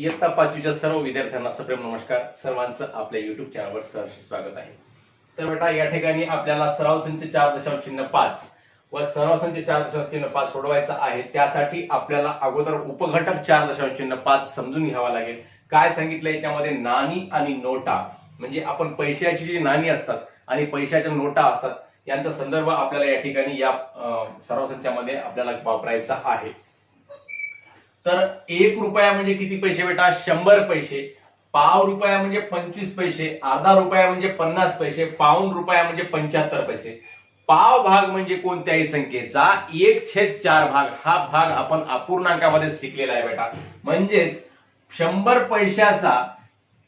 इयत्ता पाचवीच्या सर्व विद्यार्थ्यांना सप्रेम नमस्कार. सर्वांचं आपल्या युट्यूब चॅनलवर सहर्ष स्वागत आहे. तर बेटा या ठिकाणी आपल्याला सराव संच चार दशांश चिन्ह पाच व सराव संच चार दशांश चिन्ह पाच सोडवायचा आहे. त्यासाठी आपल्याला अगोदर उपघटक चार दशांश चिन्ह पाच समजून घ्यावा लागेल. काय सांगितलं याच्यामध्ये? नाणी आणि नोटा. म्हणजे आपण पैशाची जी नाणी असतात आणि पैशाच्या नोटा असतात यांचा संदर्भ आपल्याला या ठिकाणी या सराव संचामध्ये आपल्याला वापरायचा आहे. तर एक रुपया म्हणजे किती पैसे बेटा? शंभर पैसे. पाव रुपया म्हणजे पंचवीस पैसे. अर्धा रुपया म्हणजे पन्नास पैसे. पाऊंड रुपया म्हणजे पंच्याहत्तर पैसे. पाव भाग म्हणजे कोणत्याही संख्येचा. एक छेद चार भाग. हा भाग आपण अपूर्णांकामध्ये शिकलेला आहे बेटा. म्हणजेच शंभर पैशाचा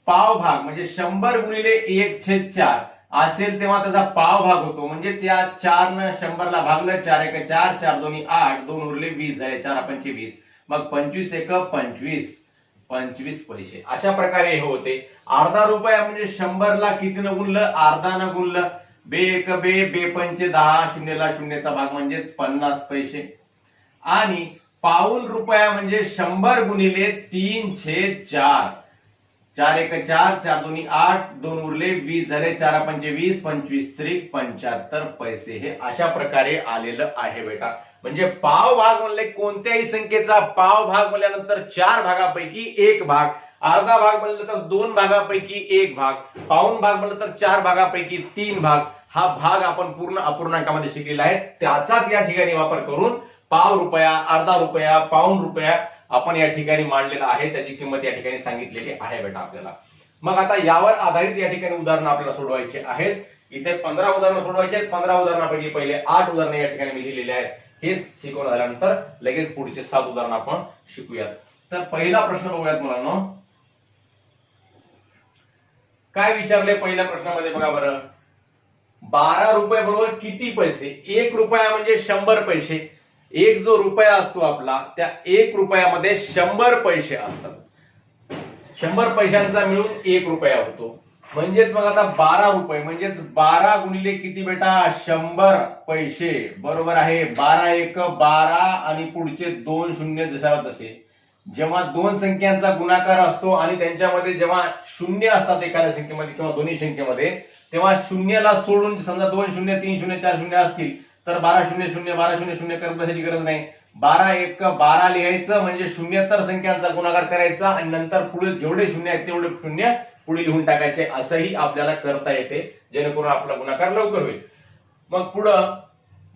पाव भाग म्हणजे शंभर गुणिले एक छेद चार असेल तेव्हा त्याचा पाव भाग होतो. म्हणजे त्या चार न शंभरला भागलं. चार एक चार चार दोन्ही आठ दोन उरले वीस. झाले चार पंचवीस वीस. मग पंचवीस एक पंचवीस. पंचवीस पैसे. अशा प्रकारे हे होते. अर्धा रुपया म्हणजे शंभरला किती न गुणलं? अर्धा न गुणलं. बे एक बे बे पंचे दहा शून्यला शून्यचा भाग म्हणजेच पन्नास पैसे. आणि पाऊल रुपया म्हणजे शंभर गुणिले तीन छेद चार. चार एक चार चार दोन्ही आठ दोन उरले वीस झाले चार पंचे वीस पंचवीस त्रिक पंच्याहत्तर पैसे. हे अशा प्रकारे आलेलं आहे बेटा. म्हणजे पाव भाग म्हणले कोणत्याही संख्येचा पाव भाग म्हणल्यानंतर चार भागापैकी एक भाग. अर्धा भाग म्हणलं तर दोन भागापैकी एक भाग. पाऊन भाग म्हणलं तर चार भागापैकी तीन भाग. हा भाग आपण पूर्ण अपूर्णांकामध्ये शिकलेला आहे. त्याचाच या ठिकाणी वापर करून पाव रुपया अर्धा रुपया पाऊन रुपया आपण या ठिकाणी मांडलेला आहे त्याची किंमत या ठिकाणी सांगितलेली आहे बेटा आपल्याला. मग आता यावर आधारित या ठिकाणी उदाहरणं आपल्याला सोडवायची आहेत. इथे पंधरा उदाहरणं सोडवायचे आहेत. पंधरा उदाहरणापैकी पहिले आठ उदाहरणं या ठिकाणी मी लिहिलेले आहेत. हे शिकवून झाल्यानंतर लगेच पुढचे सात उदाहरणं आपण शिकूयात. तर पहिला प्रश्न बघूयात मुलांना. काय विचारले पहिल्या प्रश्नामध्ये बघा बरं. बारा रुपये बरोबर किती पैसे? एक रुपया म्हणजे शंभर पैसे. एक जो रुपया असतो आपला त्या एक रुपयामध्ये शंभर पैसे असतात. शंभर पैशांचा मिळून एक रुपया होतो. म्हणजेच मग आता बारा रुपये म्हणजेच बारा गुणिले किती बेटा? शंभर पैसे. बरोबर आहे. बारा एक बारा आणि पुढचे दोन शून्य जशा तसे जेव्हा दोन संख्यांचा गुणाकार असतो आणि त्यांच्यामध्ये जेव्हा शून्य असतात एखाद्या संख्येमध्ये किंवा दोन्ही संख्येमध्ये तेव्हा शून्यला सोडून समजा दोन शून्य तीन शून्य चार शून्य असतील तर बारा शून्य शून्य बारा शून्य शून्य करत बसायची गरज नाही. बारा एक बारा लिहायचं म्हणजे शून्यतर संख्यांचा गुणाकार करायचा आणि नंतर पुढे जेवढे शून्य आहेत तेवढे शून्य पुढे लिहून टाकायचे. असंही आपल्याला करता येते. जेणेकरून आपला गुणाकार लवकर होईल. मग पुढं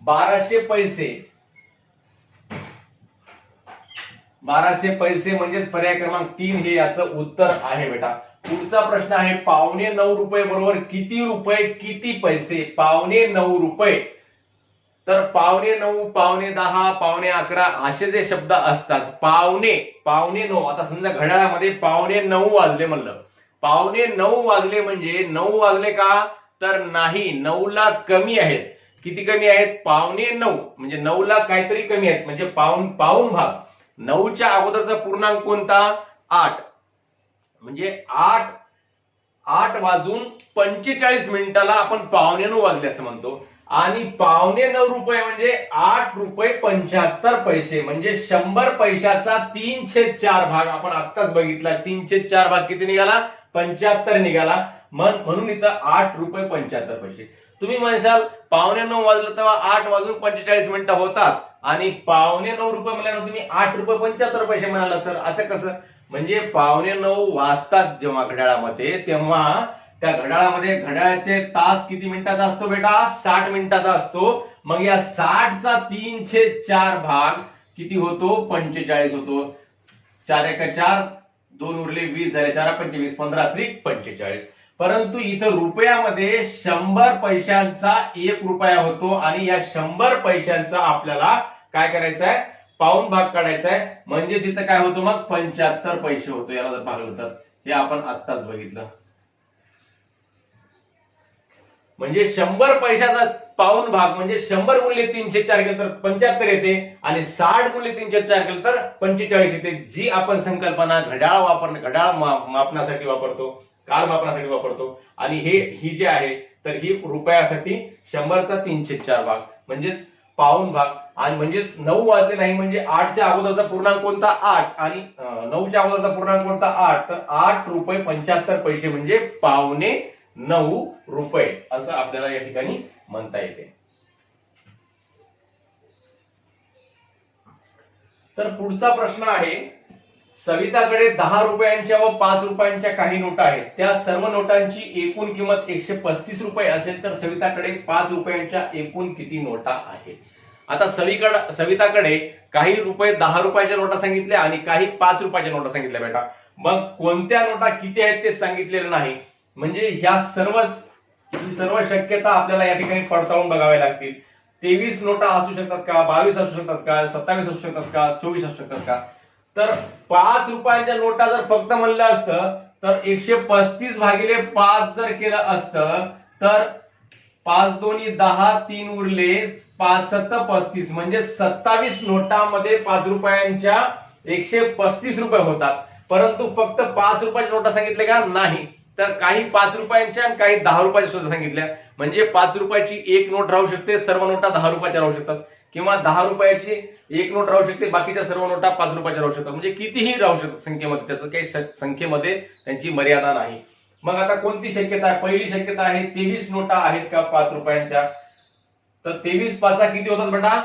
बाराशे पैसे. बाराशे पैसे म्हणजेच पर्याय क्रमांक तीन हे याचं उत्तर आहे बेटा. पुढचा प्रश्न आहे पावणे नऊ रुपये बरोबर किती रुपये किती पैसे? पावणे नऊ रुपये. तर पावणे नऊ पावणे दहा पावणे अकरा असे जे शब्द असतात पावणे पावणे नऊ. आता समजा घड्याळामध्ये पावणे नऊ वाजले म्हणलं. पावणे नऊ वाजले म्हणजे नऊ वाजले का? तर नाही नऊला कमी आहेत. किती कमी आहेत? पावणे नऊ. म्हणजे नऊला काहीतरी कमी आहेत. म्हणजे पाऊन पाऊन भाग. नऊच्या अगोदरचा पूर्णांक कोणता? आठ. म्हणजे आठ आठ वाजून पंचेचाळीस मिनिटाला आपण पावणे नऊ वाजले असं म्हणतो. आणि पावणे नऊ रुपये म्हणजे आठ रुपये पंच्याहत्तर पैसे म्हणजे शंभर पैशाचा तीनशे चार भाग. आपण आत्ताच बघितला तीनशे चार भाग किती निघाला? पंच्याहत्तर निघाला. म्हणून इथं आठ रुपये पंच्याहत्तर पैसे. तुम्ही म्हणशाल पावणे नऊ वाजलं तेव्हा आठ वाजून पंचेचाळीस मिनिटं होतात. आणि पावणे नऊ रुपये म्हणल्यानंतर तुम्ही आठ रुपये पंच्याहत्तर पैसे म्हणाला सर. असं कसं? म्हणजे पावणे नऊ वाजतात जेव्हा घड्याळामध्ये तेव्हा त्या घड्याळामध्ये घड्याळाचे तास किती मिनिटाचा असतो बेटा? साठ मिनिटाचा असतो. मग या साठचा तीनशे चार भाग किती होतो? पंचेचाळीस होतो. चार एक चार दोन उरले वीस झाले चार पंचवीस पंधरा त्रिक पंचेचाळीस. परंतु इथं रुपयामध्ये शंभर पैशांचा एक रुपया होतो आणि या शंभर पैशांचा आपल्याला काय करायचं आहे पाऊन भाग काढायचा आहे म्हणजे जिथं काय होतं मग? पंच्याहत्तर पैसे होतो. याला जर भागलं तर. हे आपण आत्ताच बघितलं. म्हणजे शंभर पैशाचा पाऊन भाग म्हणजे शंभर गुणले तीनशे चार केलं तर पंच्याहत्तर येते आणि साठ गुणले तीनशे चार केलं तर पंचेचाळीस येते जी आपण संकल्पना घड्याळ वापर घड्याळ मापनासाठी वापरतो काल मापनासाठी वापरतो. आणि हे ही जे आहे तर ही रुपयासाठी शंभरचा तीनशे चार भाग म्हणजेच पाऊन भाग. आणि म्हणजेच नऊ वाजले नाही म्हणजे आठच्या अगोदरचा पूर्णांक कोणता? आठ. आणि नऊच्या अगोदरचा पूर्णांक कोणता? आठ. तर आठ रुपये पंच्याहत्तर पैसे म्हणजे पावणे नऊ रुपये असं आपल्याला या ठिकाणी म्हणता येते. तर पुढचा प्रश्न आहे सविताकडे दहा रुपयांच्या व पाच रुपयांच्या काही नोटा आहेत. त्या सर्व नोटांची एकूण किंमत एकशे पस्तीस रुपये असेल तर सविताकडे पाच रुपयांच्या एकूण किती नोटा आहेत? आता सविकड सविताकडे काही रुपये दहा रुपयाच्या नोटा सांगितल्या आणि काही पाच रुपयाच्या नोटा सांगितल्या बेटा. मग कोणत्या नोटा किती आहेत ते सांगितलेलं नाही? म्हणजे ह्या सर्व ही सर्व शक्यता आपल्याला या ठिकाणी पडताळून बघाव्या लागतील. तेवीस नोटा असू शकतात का? बावीस असू शकतात का? सत्तावीस असू शकतात का? चोवीस असू शकतात का? तर पाच रुपयांच्या नोटा जर फक्त म्हणलं असतं तर एकशे पस्तीस भागिले पाच जर केलं असतं तर पाच दोन्ही दहा तीन उरले पाच सत्त पस्तीस. म्हणजे सत्तावीस नोटामध्ये पाच रुपयांच्या एकशे पस्तीस रुपये होतात. परंतु फक्त पाच रुपयाच्या नोटा सांगितले का? नाही. तर काही पाच रुपयांच्या आणि काही दहा रुपयाच्या सुद्धा सांगितल्या. म्हणजे पाच रुपयाची एक नोट राहू शकते सर्व नोटा दहा रुपयाच्या राहू शकतात. किंवा दहा रुपयाची एक नोट राहू शकते बाकीच्या सर्व नोटा पाच रुपयाच्या राहू शकतात. म्हणजे कितीही राहू शकतात संख्येमध्ये त्याचं काही संख्येमध्ये त्यांची मर्यादा नाही. मग आता कोणती शक्यता आहे? पहिली शक्यता आहे तेवीस नोटा आहेत का पाच रुपयांच्या? तर तेवीस पाचा किती होतात बेटा?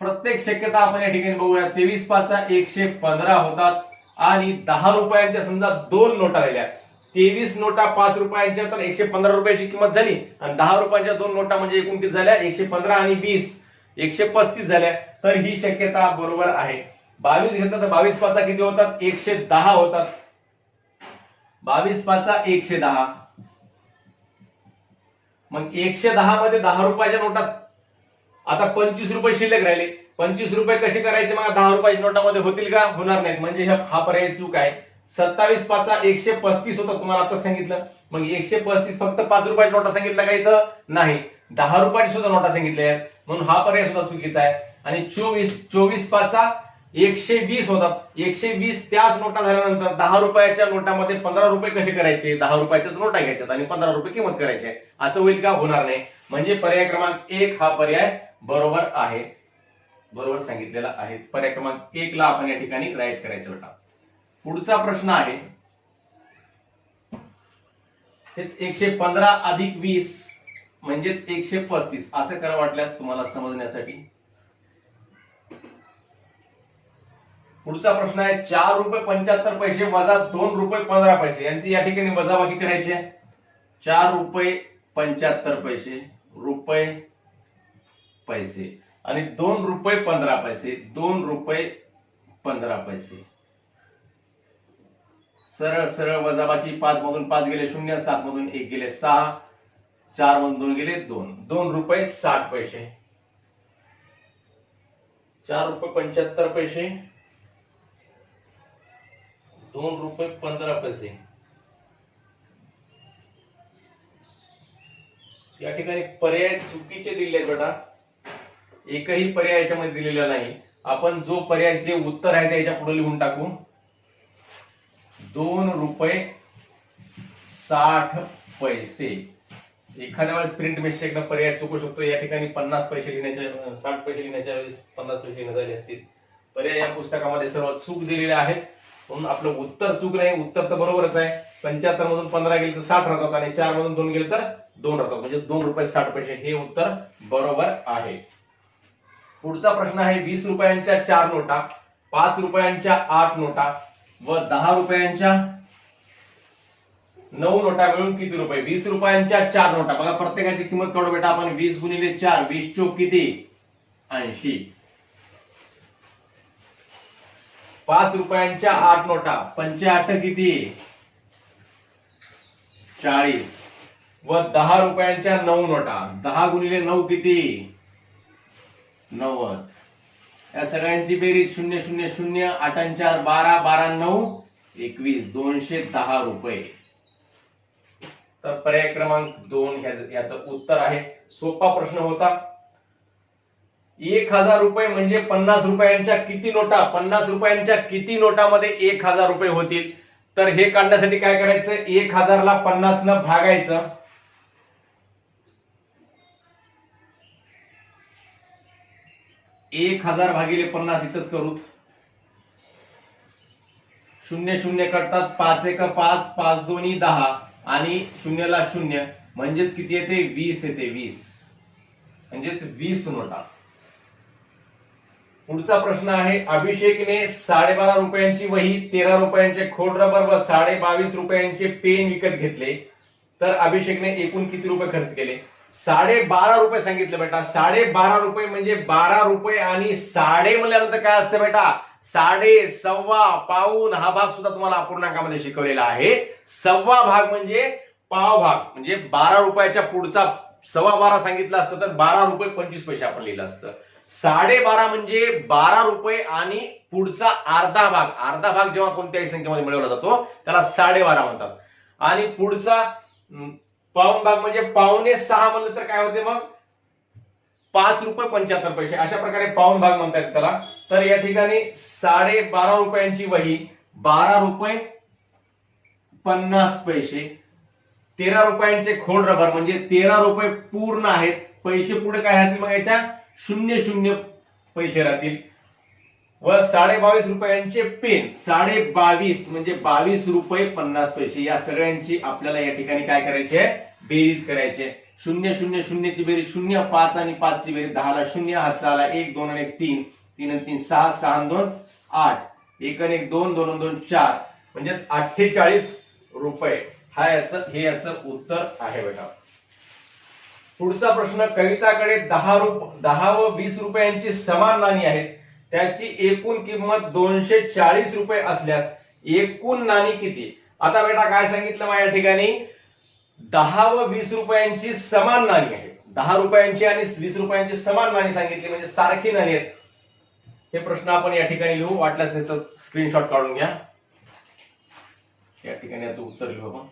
प्रत्येक शक्यता आपण या ठिकाणी बघूया. तेवीस पाचा एकशे पंधरा होतात आणि दहा रुपयांच्या समजा दोन नोटा राहिल्या. तेवीस नोटा पाच रुपयांच्या तर एकशे पंधरा रुपयाची किंमत झाली. आणि दहा रुपयांच्या दोन नोटा म्हणजे एकूण किती झाल्या एकशे पंधरा आणि वीस. एकशे पस्तीस झाल्या. तर ही शक्यता बरोबर आहे. बावीस घेतलं तर बावीस पाचा किती होतात? एकशे दहा होतात. बावीस पाचा एकशे दहा. मग एकशे दहा मध्ये दहा रुपयाच्या नोटात आता पंचवीस रुपये शिल्लक राहिले. पंचवीस रुपये कसे करायचे? मग दहा रुपयाच्या नोटामध्ये होतील का? होणार नाहीत. म्हणजे हा पर्याय चूक आहे. सत्तावीस पाचा एकशे पस्तीस होता तुम्हाला आता सांगितलं. मग एकशे पस्तीस फक्त पाच रुपयाची नोटा सांगितलं का इथं? नाही. दहा रुपयाची सुद्धा नोटा सांगितल्या आहेत. म्हणून हा पर्याय सुद्धा चुकीचा आहे. आणि चोवीस चोवीस पाचा एकशे वीस होतात एकशे वीस त्याच नोटा झाल्यानंतर दहा रुपयाच्या नोटामध्ये पंधरा रुपये कसे करायचे? दहा रुपयाच्या नोटा घ्यायच्यात आणि पंधरा रुपये किंमत करायची असं होईल का? होणार नाही. म्हणजे पर्याय क्रमांक एक हा पर्याय बरोबर आहे. बरोबर सांगितलेला आहे. पर्याय क्रमांक एक ला आपण या ठिकाणी राईट करायचं बेटा पुढचा प्रश्न आहे. हेच एकशे पंधरा अधिक वीस म्हणजेच एकशे पस्तीस. असं करा वाटल्यास तुम्हाला समजण्यासाठी. पुढचा प्रश्न आहे चार रुपये पंच्याहत्तर पैसे वजा दोन रुपये पंधरा पैसे. यांची या ठिकाणी वजाबाकी करायची आहे. चार रुपये पंच्याहत्तर पैसे रुपये पैसे. आणि दोन रुपये पंधरा पैसे दोन रुपये पंधरा पैसे. सरळ सरळ वजाबाकी पाच मधून पाच गेले शून्य सात मधून एक गेले सहा चार मधून दोन गेले दोन. दोन रुपये साठ पैसे. चार रुपये पंच्याहत्तर पैसे. दोन रुपये पंधरा पैसे. या ठिकाणी पर्याय चुकीचे दिले आहेत बेटा एकही पर्याय याच्यामध्ये दिलेला नाही. आपण जो पर्याय जे उत्तर आहे ते याच्यापुढे लिहून टाकू. दोन रुपये साठ पैसे. एखाद्या वेळेस प्रिंट मिस्टेक पर्याय चुकू शकतो. या ठिकाणी पन्नास पैसे लिहिण्याच्या साठ पैसे लिहिण्याच्या वेळेस पन्नास पैसे लिहिण्यात आले असतील पर्याय या पुस्तकामध्ये सर्व चूक दिलेले आहेत. म्हणून आपलं उत्तर चूक नाही. उत्तर तर बरोबरच आहे. पंच्याहत्तर मधून पंधरा गेले तर साठ राहतात आणि चार मधून दोन गेले तर दोन राहतात. म्हणजे दोन रुपये साठ पैसे हे उत्तर बरोबर आहे. पुढचा प्रश्न आहे वीस रुपयांच्या चार नोटा पाच रुपयांच्या आठ नोटा व दहा रुपयांच्या नऊ नोटा मिळून किती रुपये? वीस रुपयांच्या चार नोटा. बघा प्रत्येकाची किंमत काढू बेटा आपण. वीस गुणिले चार वीस चोक किती? ऐंशी. पाच रुपयांच्या आठ नोटा. पंचाआठ किती? चाळीस. व दहा रुपयांच्या नऊ नोटा. दहा गुणिले नऊ किती? नव्वद. या सगळ्यांची बेरीज शून्य शून्य शून्य आठ चार बारा बारा नऊ एकवीस दोनशे दहा रुपये. तर पर्याय क्रमांक दोन याच याचं उत्तर आहे. सोपा प्रश्न होता. एक हजार रुपये म्हणजे पन्नास रुपयांच्या किती नोटा? पन्नास रुपयांच्या किती नोटामध्ये एक हजार रुपये होतील? तर हे काढण्यासाठी काय करायचं? एक हजारला पन्नास न भागायचं. एक हजार भागिले पन्नास इथंच करू. शून्य शून्य करतात पाच एक पाच पाच दोन्ही दहा आणि शून्यला शून्य. म्हणजेच किती येते? वीस येते वीस. म्हणजेच वीस नोटा. पुढचा प्रश्न आहे अभिषेकने साडेबारा रुपयांची वही तेरा रुपयांचे खोड रबर व साडे बावीस रुपयांचे पेन विकत घेतले. तर अभिषेकने एकूण किती रुपये खर्च केले? साडे बारा रुपये सांगितलं बेटा. साडे बारा रुपये म्हणजे बारा रुपये आणि साडे म्हणल्यानंतर काय असतं बेटा? साडे सव्वा पाऊन हा भाग सुद्धा तुम्हाला अपूर्णांकामध्ये शिकवलेला आहे. सव्वा भाग म्हणजे पाव भाग. म्हणजे बारा रुपयाच्या पुढचा सव्वा बारा सांगितलं असतं तर बारा रुपये पंचवीस पैसे आपण लिहिलं असतं. साडेबारा म्हणजे बारा रुपये आणि पुढचा अर्धा भाग. अर्धा भाग जेव्हा कोणत्याही संख्येमध्ये मिळवला जातो त्याला साडेबारा म्हणतात. आणि पुढचा पाऊन पाऊण भाग म्हणजे पावणे सहा म्हणलं तर काय होते मग? पाच रुपये पंच्याहत्तर पैसे. अशा प्रकारे पाऊण भाग म्हणतात त्याला. तर या ठिकाणी साडे बारा रुपयांची वही बारा रुपये पन्नास पैसे. तेरा रुपयांचे खोड रबर म्हणजे तेरा रुपये पूर्ण आहेत. पैसे पुढे काय राहतील मग याच्या? शून्य शून्य पैसे राहतील. व साडे बावीस रुपयांचे पेन साडे बावीस म्हणजे बावीस रुपये पन्नास पैसे. या सगळ्यांची आपल्याला या ठिकाणी काय करायची आहे? बेरीज करायची आहे. शून्य शून्य शून्यची बेरीज. शून्य पाच आणि पाचची बेरीज. दहाला शून्य हात चाला एक दोन आणि एक तीन. तीन आणि तीन सहा सहा दोन आठ. एक आणि एक दोन दोन दोन चार. म्हणजेच अठ्ठेचाळीस रुपये. हा याचं हे याचं उत्तर आहे बेटा. पुढचा प्रश्न कविताकडे दहा रुप दहा व वीस रुपयांची समान नाणी आहेत. त्याची एकूण किंमत दोनशे चाळीस रुपये असल्यास एकूण नाणी किती? आता बेटा काय सांगितलं माझ्या ठिकाणी? दहा व वीस रुपयांची समान नाणी आहे दहा रुपयांची आणि वीस रुपयांची समान नाणी सांगितली म्हणजे सारखी नाणी आहेत. हे प्रश्न आपण या ठिकाणी लिहू. वाटल्यास याचं स्क्रीनशॉट काढून घ्या. या ठिकाणी याचं उत्तर लिहू आपण.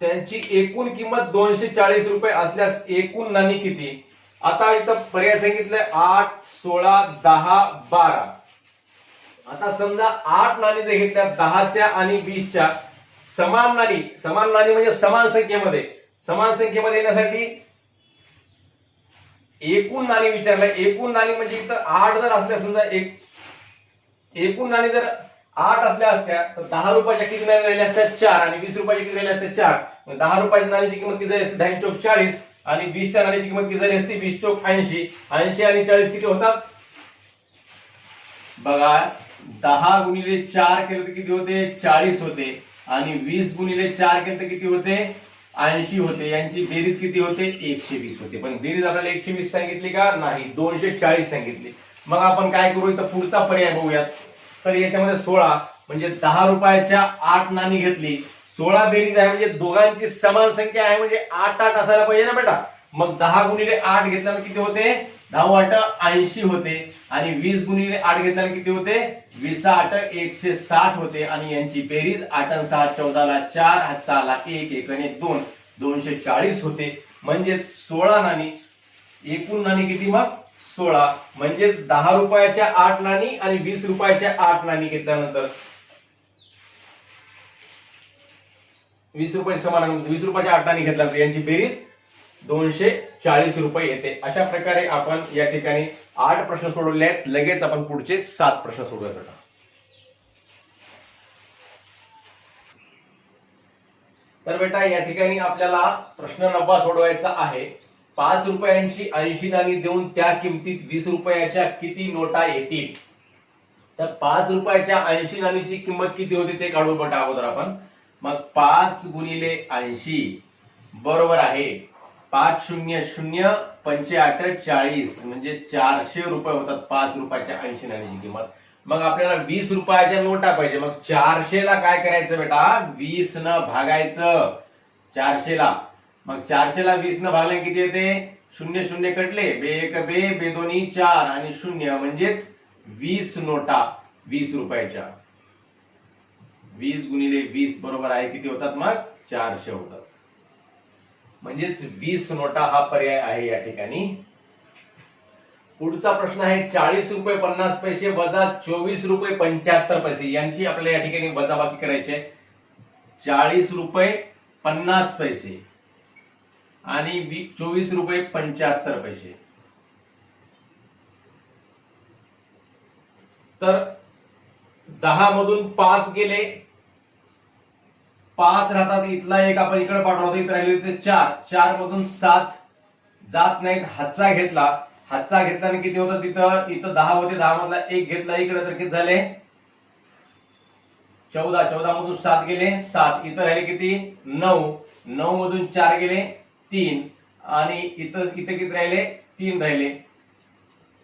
त्यांची एकूण किंमत दोनशे चाळीस रुपये असल्यास एकूण नाणी किती? आता इथं पर्याय सांगितलंय आठ सोळा दहा बारा. आता समजा आठ नाणी जर घेतल्या दहाच्या आणि वीसच्या समान नाणी समान नाणी म्हणजे समान संख्येमध्ये. समान संख्येमध्ये येण्यासाठी एकूण नाणी विचारलंय एकूण नाणी म्हणजे इथं आठ जर असल्या समजा एक एकूण नाणी जर आठ असल्या असत्या तर दहा रुपयाच्या किती नाणी राहिल्या असत्या? चार. आणि वीस रुपयाच्या किती राहिल्या असत्या? चार. दहा रुपयाच्या नाण्याची किंमत किती झाली असते? दहा चौक चाळीस. आणि वीसच्या नाण्याची किंमत किती झाली असते? वीस चौक ऐंशी. ऐंशी आणि चाळीस किती होतात? बघा दहा गुणिले चार केलं तर किती होते? चाळीस होते. आणि वीस गुणिले चार केलं तर किती होते? ऐंशी होते. यांची बेरीज किती होते? एकशे वीस होते. पण बेरीज आपल्याला एकशे वीस सांगितली का? नाही. दोनशे चाळीस सांगितली. मग आपण काय करू? इथं पुढचा पर्याय बघूयात. तर याच्यामध्ये सोळा म्हणजे दहा रुपयाच्या आठ नाणी घेतली. सोळा बेरीज आहे म्हणजे दोघांची समान संख्या आहे म्हणजे आठ आठ असायला पाहिजे ना बेटा? मग दहा गुणिले आठ घेतल्यानं किती होते? दहा आठ ऐंशी होते. आणि वीस गुणिले आठ घेतल्यानं किती होते? वीस आठ एकशे साठ होते. आणि यांची बेरीज आठ आणि सहा चौदाला चार हातचाला एक एक आणि दोन. दोनशे चाळीस होते. म्हणजेच सोळा नाणी. एकूण नाणी किती मग? सोळा म्हणजेच दहा रुपयाच्या आठ नाणी आणि वीस रुपयाच्या आठ नाणी घेतल्यानंतर वीस रुपये समान वीस रुपयाच्या आठ नाणी घेतल्यानंतर यांची बेरीज दोनशे चाळीस रुपये येते. अशा प्रकारे आपण या ठिकाणी आठ प्रश्न सोडवले आहेत. लगेच आपण पुढचे सात प्रश्न सोडवत तर बेटा या ठिकाणी आपल्याला प्रश्न नववा सोडवायचा आहे. पाच रुपयांची ऐंशी नाणी देऊन त्या किमतीत वीस रुपयाच्या किती नोटा येतील? तर पाच रुपयाच्या ऐंशी नाणीची किंमत किती होती ते काढू बेटा अगोदर आपण. मग पाच गुणिले ऐंशी बरोबर आहे. पाच शून्य शून्य पंचेआठ चाळीस म्हणजे चारशे रुपये होतात पाच रुपयाच्या ऐंशी नाणीची किंमत. मग आपल्याला वीस रुपयाच्या नोटा पाहिजे. मग चारशे ला काय करायचं बेटा? वीस न भागायचं. चारशे ला मग चारशे ला वीस न भागले किती येते? शून्य शून्य कटले. बे एक बे बे दोन्ही चार आणि शून्य. म्हणजेच वीस नोटा वीस रुपयाच्या. वीस गुणिले वीस बरोबर आहे किती होतात मग? चारशे होतात. म्हणजेच वीस नोटा हा पर्याय आहे या ठिकाणी. पुढचा प्रश्न आहे चाळीस रुपये पन्नास पैसे वजा चोवीस रुपये पंच्याहत्तर पैसे. यांची आपल्याला या ठिकाणी वजाबाकी करायची आहे. चाळीस रुपये पन्नास पैसे. आणि वी- चोवीस रुपये पंच्याहत्तर पैसे. तर दहा मधून पाच गेले. पाच राहतात इथला एक आपण इकडे पाठवतो इथे राहिले होते चार. चार मधून सात जात नाहीत. हातचा घेतला. हातचा घेतल्याने किती होतं तिथं? इथं दहा होते दहा मधला एक घेतला इकडे तर किती झाले? चौदा. चौदा मधून सात गेले. सात. इथं राहिले किती? नऊ. नऊ मधून चार गेले. तीन आणि इथं इथं किती राहिले? तीन राहिले.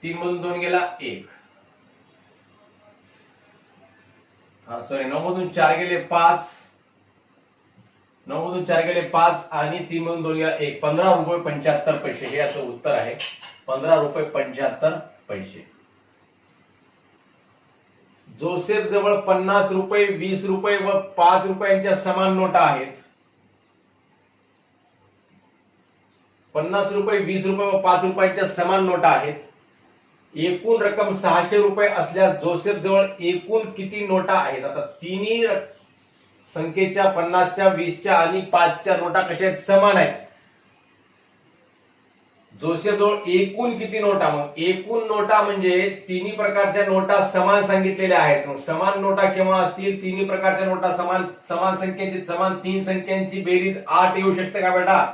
तीन मधून दोन गेला एक. हा सॉरी नऊ मधून चार गेले पाच. नऊ मधून चार गेले पाच आणि तीन मधून दोन गेला एक. पंधरा रुपये पंच्याहत्तर पैसे. हे याचं उत्तर आहे. पंधरा रुपये पंच्याहत्तर पैसे. जोसेफ जवळ पन्नास रुपये वीस रुपये व पाच रुपयांच्या समान नोटा आहेत. पन्नास रुपये वीस रुपये व पाच रुपयाच्या समान नोटा आहेत. एकूण रक्कम सहाशे रुपये असल्यास जोसेफ जवळ एकूण किती नोटा आहेत? आता तिन्ही संख्येच्या पन्नासच्या वीसच्या आणि पाचच्या नोटा कशा आहेत? समान आहेत. जोसेफ जवळ एकूण किती नोटा? मग एकूण नोटा म्हणजे तिन्ही प्रकारच्या नोटा समान सांगितलेल्या आहेत. मग समान नोटा केव्हा असतील? तिन्ही प्रकारच्या नोटा समान समान संख्येची समान तीन संख्यांची बेरीज आठ येऊ शकते का बेटा?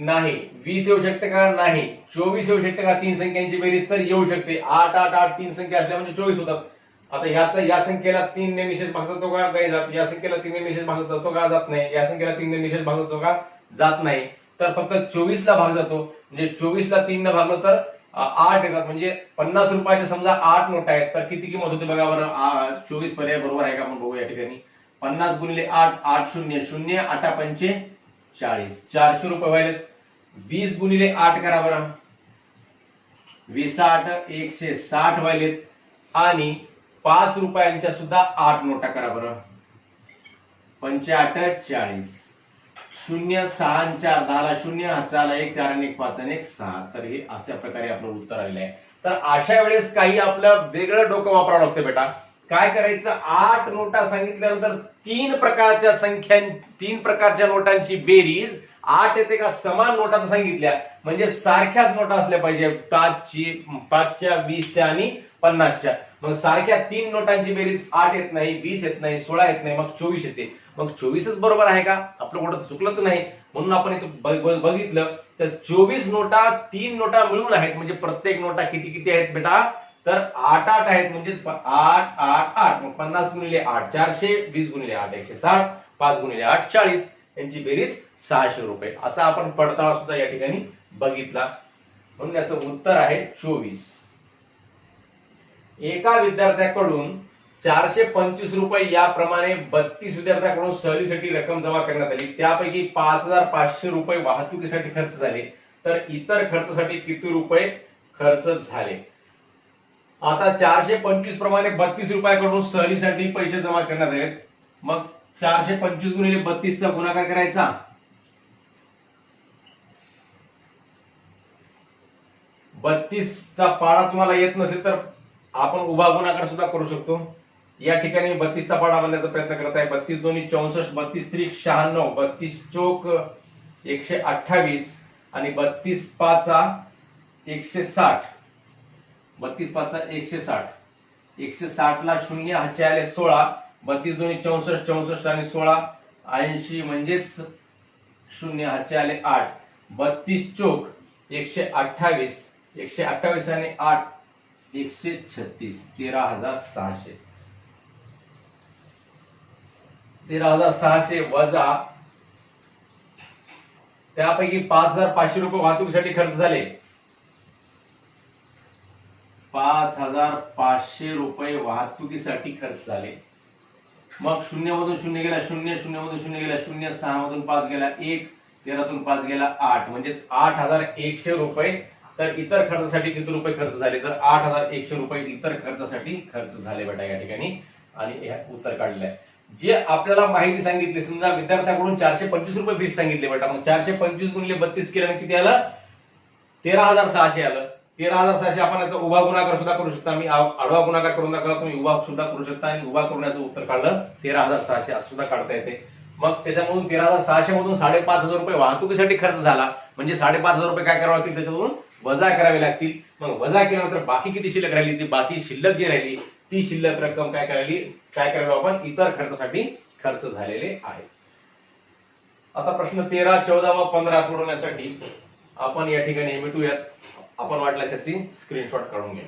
नाही. वीस येऊ शकते का? नाही. चोवीस येऊ शकते का? तीन संख्यांची बेरीज तर येऊ शकते. आठ आठ आठ तीन संख्या असल्या म्हणजे चोवीस होतात. आता ह्याचा या संख्येला तीन ने निषेध भाग जातो का? काही जात या संख्येला तीन ने निषेध भाग जातो का? जात नाही. या संख्येला तीन ने निषेध भाग जातो का? जात नाही. तर फक्त चोवीस ला भाग जातो. म्हणजे चोवीस ला तीन न भागलं तर आठ येतात. म्हणजे पन्नास रुपयाचे समजा आठ नोट आहेत तर किती किंमत होते बघा बरं. चोवीस पर्याय बरोबर आहे का आपण बघू या ठिकाणी. पन्नास गुणिले आठ आठ शून्य. शून्य आठा पंचे चाळीस. चारशे रुपये व्हायलेत. वीस गुणिले आठ करा बरं. वीस आठ एकशे साठ व्हायलेत. आणि पाच रुपयांच्या सुद्धा आठ नोटा करा बरं. पंचाठ चाळीस. शून्य सहा चार दहाला शून्य हातचा एक चार आणि एक पाच आणि एक सहा. तर हे अशा प्रकारे आपलं उत्तर आलेलं आहे. तर अशा वेळेस काही आपलं वेगळं डोकं वापरावं लागतं बेटा. काय करायचं? आठ नोटा सांगितल्यानंतर तीन प्रकारच्या संख्या तीन प्रकारच्या नोटांची बेरीज आठ येते का समान नोटा सांगितल्या. म्हणजे सारख्याच नोटा असल्या पाहिजे. पाचची पाचच्या वीसच्या आणि पन्नासच्या. मग सारख्या तीन नोटांची बेरीज आठ येत नाही वीस येत नाही सोळा येत नाही मग चोवीस येते. मग चोवीसच बरोबर आहे का? आपलं कुठं चुकलं तर नाही. म्हणून आपण इथं बघितलं. तर चोवीस नोटा तीन नोटा मिळून आहेत. म्हणजे प्रत्येक नोटा किती किती आहेत बेटा? तर आठ आठ आहेत. म्हणजेच आठ आठ आठ. मग पन्नास गुणिले आठ चारशे वीस गुणिले आठ एकशे साठ पाच गुणिले आठ चाळीस. यांची बेरीज सहाशे रुपये. असा आपण पडताळा सुद्धा या ठिकाणी बघितला. म्हणून याचं उत्तर आहे चोवीस. एका विद्यार्थ्याकडून चारशे पंचवीस रुपये याप्रमाणे बत्तीस विद्यार्थ्याकडून सहलीसाठी रक्कम जमा करण्यात आली. त्यापैकी पाच हजार पाचशे रुपये वाहतुकीसाठी खर्च झाले. तर इतर खर्चासाठी किती रुपये खर्च झाले? आता चारशे पंचवीस प्रमाणे बत्तीस रुपयाकडून सहलीसाठी पैसे जमा करण्यात आले मग चारशे पंचवीस गुणिले बत्तीसचा गुणाकार करायचा. बत्तीसचा पाडा तुम्हाला येत नसेल तर आपण उभा गुणाकार सुद्धा करू शकतो. या ठिकाणी बत्तीसचा पाडा बांधण्याचा प्रयत्न करत आहे. बत्तीस दोन्ही चौसष्ट बत्तीस त्रिक शहाण्णव बत्तीस चोक एकशे अठ्ठावीस आणि बत्तीस पाचा एकशे साठ. बत्तीस पाचचा एकशे साठ. एकशे साठ ला शून्य हा सोळा. बत्तीस दोन्ही चौसष्ट चौसष्ट आणि सोळा ऐंशी म्हणजेच शून्य हातचे आले आठ. बत्तीस चोक एकशे अठ्ठावीस एकशे अठ्ठावीस आणि आठ एकशे छत्तीस तेरा हजार सहाशे. तेरा हजार सहाशे वजा त्यापैकी पाच हजार पाचशे रुपये वाहतुकीसाठी खर्च झाले. पाच हजार पाचशे रुपये वाहतुकीसाठी खर्च झाले. मग शून्य मधून शून्य गेला शून्य शून्य मधून शून्य गेला शून्य सहा मधून पाच गेला एक तेरातून पाच गेला आठ. म्हणजेच आठ हजार एकशे रुपये. तर इतर खर्चासाठी किती रुपये खर्च झाले? तर आठ हजार एकशे रुपये इतर खर्चासाठी खर्च झाले बेटा या ठिकाणी. आणि उत्तर काढलेलं आहे. जे आपल्याला माहिती सांगितली समजा विद्यार्थ्याकडून चारशे पंचवीस रुपये फीस सांगितले बेटा. मग चारशे पंचवीस गुणिले बत्तीस केल्याने किती आलं? तेरा हजार सहाशे आलं. तेरा हजार सहाशे आपण याचा उभा गुणाकार सुद्धा करू शकता. मी आडवा गुणाकार करून दाखवला तुम्ही उभा सुद्धा करू शकता. आणि उभा करून उत्तर काढलं तेरा हजार सहाशे असं सुद्धा काढता येते. मग त्याच्यामधून तेरा हजार सहाशे मधून साडेपाच हजार रुपये वाहतुकीसाठी खर्च झाला. म्हणजे साडेपाच हजार रुपये काय करावे लागतील? त्याच्यातून वजा करावे लागतील. मग वजा केल्यानंतर बाकी किती शिल्लक राहिली? ती बाकी शिल्लक जी राहिली ती शिल्लक रक्कम काय करायली? काय करावी आपण? इतर खर्चासाठी खर्च झालेले आहे आता प्रश्न तेरा चौदा व पंधरा सोडवण्यासाठी आपण या ठिकाणी भेटूयात मिटूयात. आपण वाटल्यास याची स्क्रीनशॉट काढून घ्या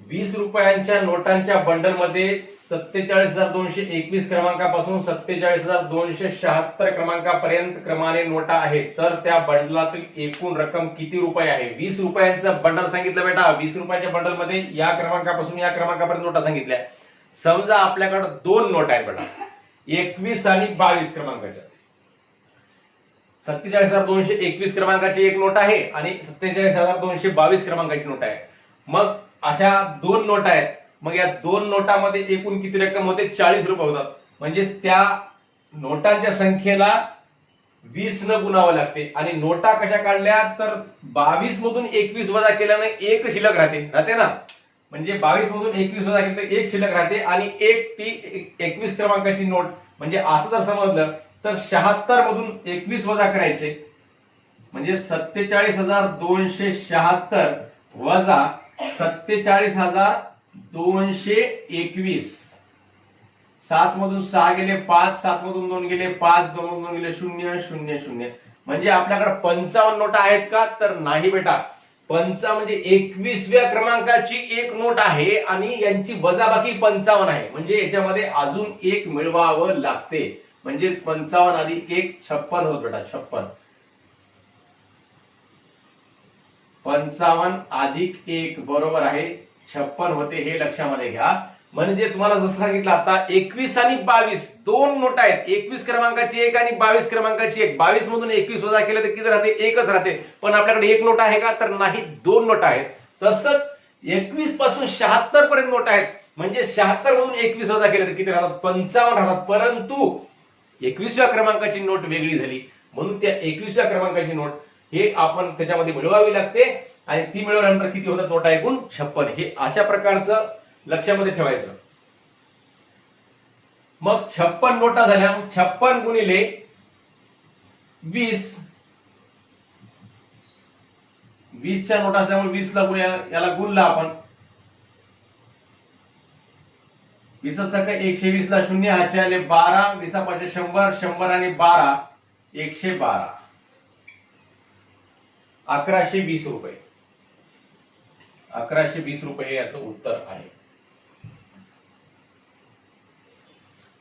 वीस रुपयांच्या नोटांच्या बंडलमध्ये सत्तेचाळीस हजार दोनशे एकवीस क्रमांकापासून सत्तेचाळीस हजार दोनशे शहात्तर क्रमांकापर्यंत क्रमाने नोटा आहेत. तर त्या बंडलातील एकूण रक्कम किती रुपये आहे? वीस रुपयांचं बंडल सांगितलं बेटा. वीस रुपयाच्या बंडलमध्ये या क्रमांकापासून या क्रमांकापर्यंत नोटा सांगितल्या. समजा आपल्याकडे दोन नोट आहेत बेटा. एकवीस आणि बावीस क्रमांकाच्या. सत्तेचाळीस हजार दोनशे एकवीस क्रमांकाची एक नोट आहे आणि सत्तेचाळीस हजार दोनशे बावीस क्रमांकाची नोट आहे. मग अशा दोन नोटा आहेत. मग या दोन नोटामध्ये एकूण किती रक्कम होते? चाळीस रुपये होतात. म्हणजेच त्या नोटांच्या संख्येला वीस न गुणावं लागते. आणि नोटा कशा काढल्या तर बावीस मधून एकवीस वजा केल्याने एक शिल्लक राहते. राहते ना? म्हणजे बावीस मधून एकवीस वजा केलं तर एक शिल्लक राहते. आणि एक ती एकवीस क्रमांकाची नोट म्हणजे असं जर समजलं तर शहात्तर मधून एकवीस वजा करायचे. म्हणजे सत्तेचाळीस हजार दोनशे शहात्तर वजा सत्तेचाळीस हजार दोनशे एकवीस. सात मधून सहा गेले पाच सात मधून दोन गेले पाच दोन मधून दोन गेले शून्य शून्य शून्य. म्हणजे आपल्याकडे पंचावन्न नोटा आहेत का? तर नाही बेटा. पंचा म्हणजे एकवीसव्या क्रमांकाची एक नोट आहे आणि यांची वजाबाकी पंचावन्न आहे. म्हणजे याच्यामध्ये अजून एक मिळवावं लागते. म्हणजेच पंचावन्न अधिक एक छप्पन होत बेटा छप्पन. पंचावन्न अधिक एक बरोबर आहे. छप्पन होते हे लक्षामध्ये घ्या. म्हणजे तुम्हाला जसं सांगितलं आता एकवीस आणि बावीस दोन नोट आहेत. एकवीस क्रमांकाची एक आणि बावीस क्रमांकाची एक. बावीस मधून एकवीस वजा केलं तर किती राहते? एकच राहते. पण आपल्याकडे एक नोट आहे का? तर नाही दोन नोट आहेत. तसंच एकवीसपासून शहात्तर पर्यंत नोट आहेत. म्हणजे शहात्तर मधून एकवीस वजा केलं तर किती राहतात? पंचावन्न राहतात. परंतु एकवीसव्या क्रमांकाची नोट वेगळी झाली. म्हणून त्या एकवीसव्या क्रमांकाची नोट हे आपण त्याच्यामध्ये मिळवावी लागते. आणि ती मिळवल्यानंतर किती होतात नोटा एकूण? छप्पन. हे अशा प्रकारचं लक्षामध्ये ठेवायचं. मग छप्पन नोटा झाल्या. छप्पन गुणिले वीस. वीसच्या नोटा असल्यामुळे वीसला गुण याला गुणला आपण. वीस सक एकशे वीस ला शून्य आचार्य आले बारा. वीसा पाचशे शंभर शंभर आणि बारा. एकशे बारा. अकराशे वीस रुपये. अकराशे वीस रुपये याचं उत्तर आहे.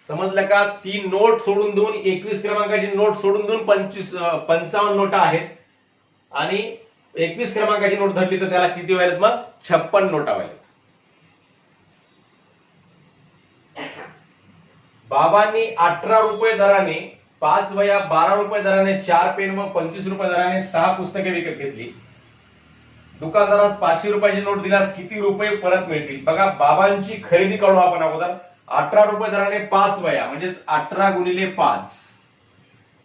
समजलं का? तीन नोट सोडून देऊन एकवीस क्रमांकाची नोट सोडून देऊन पंचवीस पंचावन्न नोटा आहेत. आणि एकवीस क्रमांकाची नोट धरली तर त्याला किती व्हायला मग? छप्पन नोटा व्हायला बाबांनी अठरा रुपये दराने पाच वया बारा रुपये दराने चार पेन व पंचवीस रुपये दराने सहा पुस्तके विकत घेतली. दुकानदारास पाचशे रुपयाची नोट दिल्यास किती रुपये परत मिळतील? बघा बाबांची खरेदी काढू आपण अगोदर. अठरा रुपये दराने पाच वया म्हणजेच अठरा गुणिले पाच.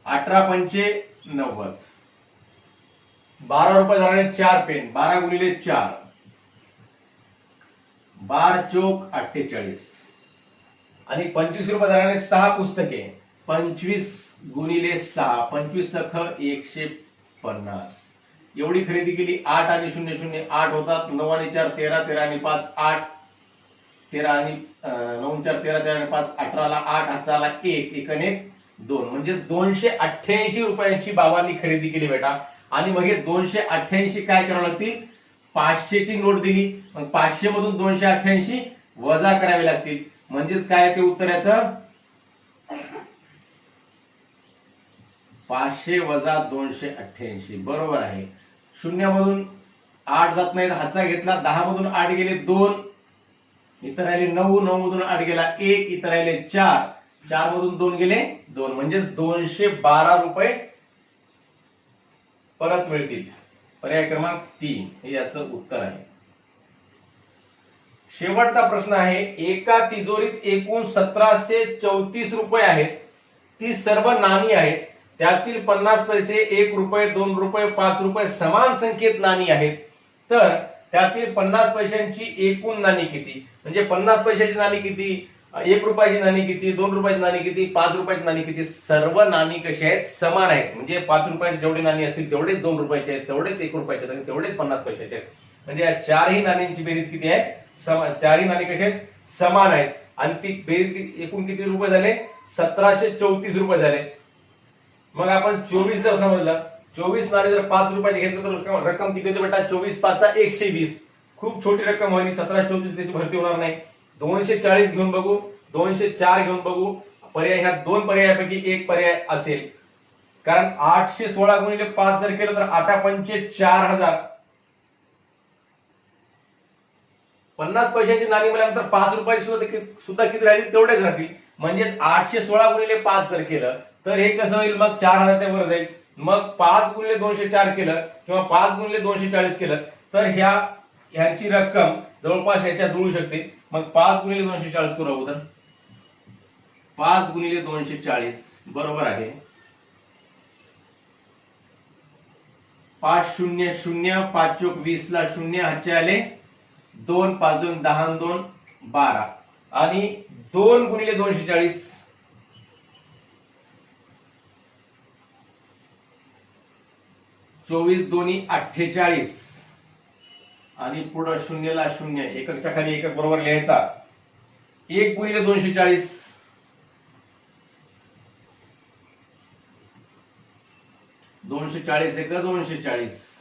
अठरा पंचे नव्वद. बारा रुपये दराने चार पेन बारा गुणिले चार. बार चोक अठ्ठेचाळीस. आणि पंचवीस रुपये दराने सहा पुस्तके. पंचवीस गुणिले सहा पंचवीस सख एकशे पन्नास. एवढी खरेदी केली आठ आणि शून्य शून्य आठ होतात. नऊ आणि चार तेरा तेरा आणि पाच आठ. तेरा आणि नऊ चार तेरा तेरा आणि पाच अठराला आठ अठराला एक एक एक दोन. म्हणजे दोनशे अठ्ठ्याऐंशी रुपयांची बाबांनी खरेदी केली बेटा. आणि मग हे दोनशे अठ्ठ्याऐंशी काय करावं लागतील? पाचशेची नोट दिली. मग पाचशे मधून दोनशे अठ्ठ्याऐंशी वजा करावी लागतील. म्हणजेच काय ते उत्तर पाचशे वजा दोनशे अठ्ठ्याऐंशी. बरोबर आहे. शून्यामधून आठ जात नाही हातचा घेतला. दहा मधून आठ गेले दोन. इतर राहिले नऊ. नऊ मधून आठ गेला एक. इतर राहिले चार. चार मधून दोन गेले दोन. म्हणजेच दोनशे बारा रुपये परत मिळतील. पर्याय क्रमांक तीन. हे याचं उत्तर आहे. शेवटचा प्रश्न आहे. एका तिजोरीत एकूण सतराशे चौतीस रुपये आहेत. ती सर्व नाणी आहेत. त्यातील पन्नास पैसे एक रुपये दोन रुपये पाच रुपये समान संख्येत नाणी आहेत. तर त्यातील पन्नास पैशांची एकूण नाणी किती? म्हणजे पन्नास पैशाची नाणी किती? एक रुपयाची नाणी किती? दोन रुपयाची नाणी किती? पाच रुपयाची नाणी किती? सर्व नाणी कशी आहेत? समान आहेत. म्हणजे पाच रुपयाची जेवढी नाणी असतील तेवढेच दोन रुपयाचे आहेत तेवढेच एक रुपयाचे आहेत आणि तेवढेच पन्नास पैशाचे आहेत. म्हणजे या चारही नाण्यांची बेरीज किती आहे? समान चारही नाणी कशी आहेत? समान आहेत. आणि ती बेरीज किती- एकूण किती रुपये झाले? सतराशे चौतीस रुपये झाले. मग आपण चोवीस जर समजलं चोवीस नाणे जर पाच रुपयाचे घेतलं तर रक्कम- रक्कम किती होते बेटा चोवीस पाचचा एकशे वीस. खूप छोटी रक्कम होईल सतराशे चौतीस त्याची भरती होणार नाही. दोनशे चाळीस घेऊन बघू दोनशे चार घेऊन बघू. पर्याय ह्या दोन पर्यायापैकी एक पर्याय असेल. कारण आठशे सोळा गुणिले पाच जर केलं तर आठा पंचे चार हजार. पन्नास पैशांची नाणी म्हटल्यानंतर पाच रुपयाची सुद्धा सुद्धा किती राहतील तेवढेच राहतील. म्हणजेच आठशे सोळा गुणिले पाच जर केलं तर हे कसं होईल? मग चार हजारच्या वर जाईल. मग पाच गुणिले दोनशे चार केलं किंवा पाच गुणिले दोनशे चाळीस केलं तर ह्या ह्यांची रक्कम जवळपास ह्याच्या जुळू शकते. मग पाच गुणिले दोनशे चाळीस करू अगोदर. पाच गुणिले दोनशे चाळीस बरोबर आहे. पाच शून्य शून्य पाच चोक वीस ला शून्य हातचे आले. दोन पाच दोन दहा दोन बारा. आणि दोन गुणिले दोनशे चाळीस. चोवीस दोन्ही अठ्ठेचाळीस. आणि पुढं शून्यला शून्य. एककच्या खाली एकक बरोबर लिहायचा. एक गुणिले दोनशे चाळीस. दोनशे चाळीस एक दोनशे चाळीस.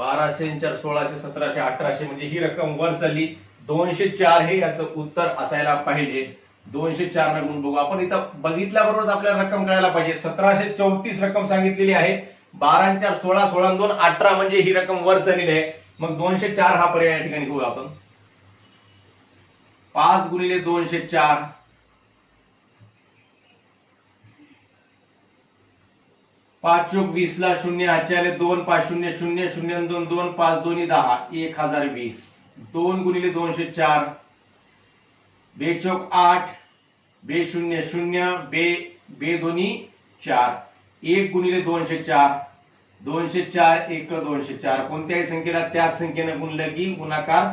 बाराशे चार सोळाशे सतराशे अठराशे म्हणजे ही रक्कम वर चालली. दोनशे चार हे याचं उत्तर असायला पाहिजे. दोनशे चार न गुण बघू. आपण इथं बघितल्याबरोबरच आपल्याला रक्कम कळायला पाहिजे. सतराशे चौतीस रक्कम सांगितलेली आहे. बारा चार सोळा सोळा दोन अठरा म्हणजे ही रक्कम वर चाललेली आहे. मग दोनशे चार हा पर्याय या ठिकाणी बघू आपण. पाच गुणिले दोनशे चार. पाच चोक वीस ला शून्य आचार्य दोन पाच शून्य शून्य शून्य दोन दोन पाच दोन्ही दहा एक हजार वीस. दोन गुणिले दोनशे चार. बे चोक आठ बे शून्य शून्य बे बे दोन्ही चार. एक गुणिले दोनशे चार. दोनशे चार एक दोनशे चार. कोणत्याही संख्येला त्याच संख्येने गुणलं की गुणाकार.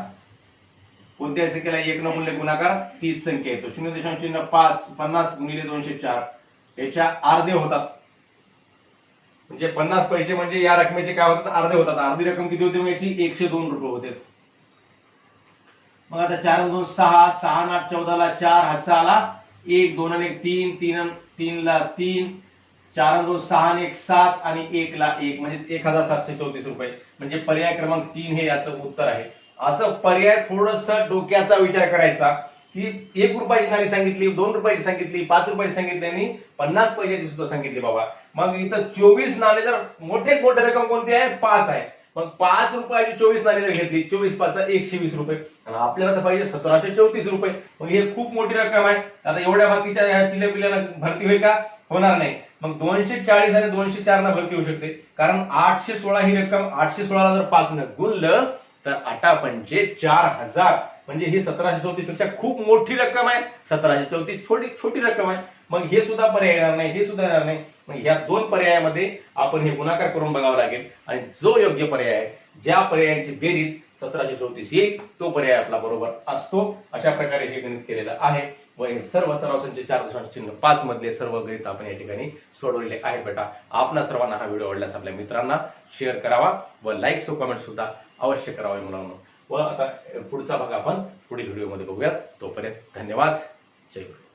कोणत्याही संख्येला एक न गुणले गुणाकार तीच संख्या येतो. शून्य दशांश शून्य पाच पन्नास गुणिले दोनशे चार. याच्या अर्धे होतात. म्हणजे पन्नास पैसे म्हणजे या रकमेचे काय होतात? अर्धे होतात. अर्धी रक्कम किती होती मग याची? एकशे दोन रुपये होते. मग आता चार दोन सहा सहा आठ चौदाला चार हातचा आला एक दोन आणि एक तीन तीन तीनला तीन चार दोन सहा आणि एक सात आणि एक ला एक. म्हणजे एक हजार सातशे चौतीस रुपये. म्हणजे पर्याय क्रमांक तीन हे याचं उत्तर आहे. असं पर्याय थोडस डोक्याचा विचार करायचा. की एक रुपयाची नाणी सांगितली दोन रुपयाची सांगितली पाच रुपयाची सांगितली आणि पन्नास पैशाची सुद्धा सांगितली बाबा. मग इथं चोवीस नाणे जर मोठे मोठे रक्कम कोणती आहे? पाच आहे. मग पाच रुपयाची चोवीस नाणी जर घेतली चोवीस पाच एकशे वीस रुपये. आणि आपल्याला तर पाहिजे सतराशे चौतीस रुपये. मग हे खूप मोठी रक्कम आहे. आता एवढ्या बाकीच्या ह्या चिल्ल्या पिल्ल्याला भरती होईल का? होणार नाही. मग दोनशे चाळीस आणि दोनशे चार ना भरती होऊ शकते. कारण आठशे सोळा ही रक्कम आठशे सोळाला जर पाच न गुणलं तर आटा पंचे चार हजार म्हणजे ही सतराशे चौतीसपेक्षा खूप मोठी रक्कम आहे. सतराशे चौतीस छोटी छोटी रक्कम आहे. मग हे सुद्धा पर्याय येणार नाही हे सुद्धा येणार नाही. मग या दोन पर्यायामध्ये आपण हे गुणाकार करून बघावं लागेल. आणि जो योग्य पर्याय आहे ज्या पर्यायांची बेरीज सतराशे चौतीस येईल तो पर्याय आपला बरोबर असतो. अशा प्रकारे हे गणित केलेलं आहे. व हे सर्व सराव संचे चार दशांश चिन्ह पाच मधले सर्व गणित आपण या ठिकाणी सोडवलेले आहे बेटा. आपणा सर्वांना हा व्हिडिओ आवडल्यास आपल्या मित्रांना शेअर करावा व लाईक सो कमेंट सुद्धा अवश्य करावे मुलांना. व आता पुढचा भाग आपण पुढील व्हिडिओमध्ये बघूयात. तोपर्यंत धन्यवाद. जय गुरु.